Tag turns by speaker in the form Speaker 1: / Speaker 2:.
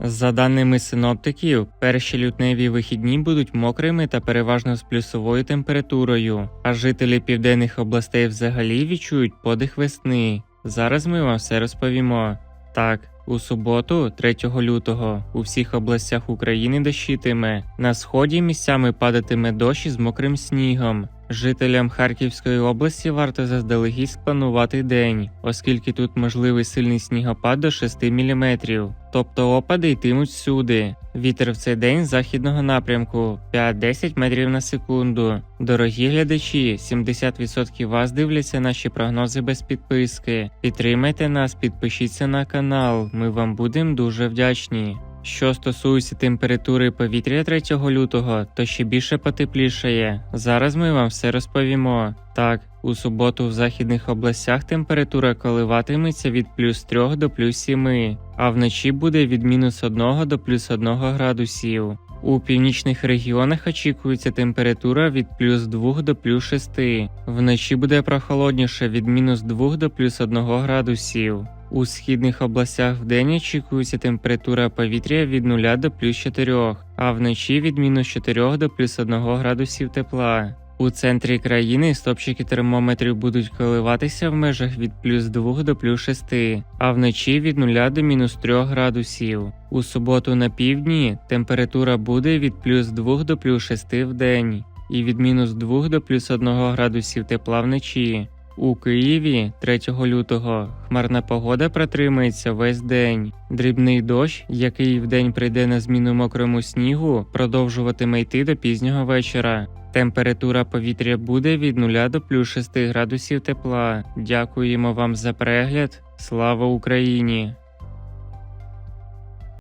Speaker 1: За даними синоптиків, перші лютневі вихідні будуть мокрими та переважно з плюсовою температурою, а жителі південних областей взагалі відчують подих весни. Зараз ми вам все розповімо. Так, у суботу, 3 лютого, у всіх областях України дощитиме. На сході місцями падатиме дощ із мокрим снігом. Жителям Харківської області варто заздалегідь спланувати день, оскільки тут можливий сильний снігопад до 6 мм, тобто опади йтимуть всюди. Вітер в цей день західного напрямку 5-10 метрів на секунду. Дорогі глядачі, 70% вас дивляться наші прогнози без підписки. Підтримайте нас, підпишіться на канал. Ми вам будемо дуже вдячні. Що стосується температури повітря 3 лютого, то ще більше потеплішає. Зараз ми вам все розповімо. Так, у суботу в західних областях температура коливатиметься від плюс 3 до плюс 7, а вночі буде від мінус 1 до плюс 1 градусів. У північних регіонах очікується температура від плюс 2 до плюс 6. Вночі буде прохолодніше від мінус 2 до плюс 1 градусів. У східних областях вдень очікується температура повітря від 0 до плюс 4, а вночі від мінус 4 до плюс 1 градусів тепла. У центрі країни стопчики термометрів будуть коливатися в межах від плюс 2 до плюс 6, а вночі від 0 до мінус 3 градусів. У суботу на півдні температура буде від плюс 2 до плюс 6 в день і від мінус 2 до плюс 1 градусів тепла вночі. У Києві 3 лютого хмарна погода протримається весь день. Дрібний дощ, який вдень прийде на зміну мокрому снігу, продовжуватиме йти до пізнього вечора. Температура повітря буде від 0 до плюс 6 градусів тепла. Дякуємо вам за перегляд. Слава Україні!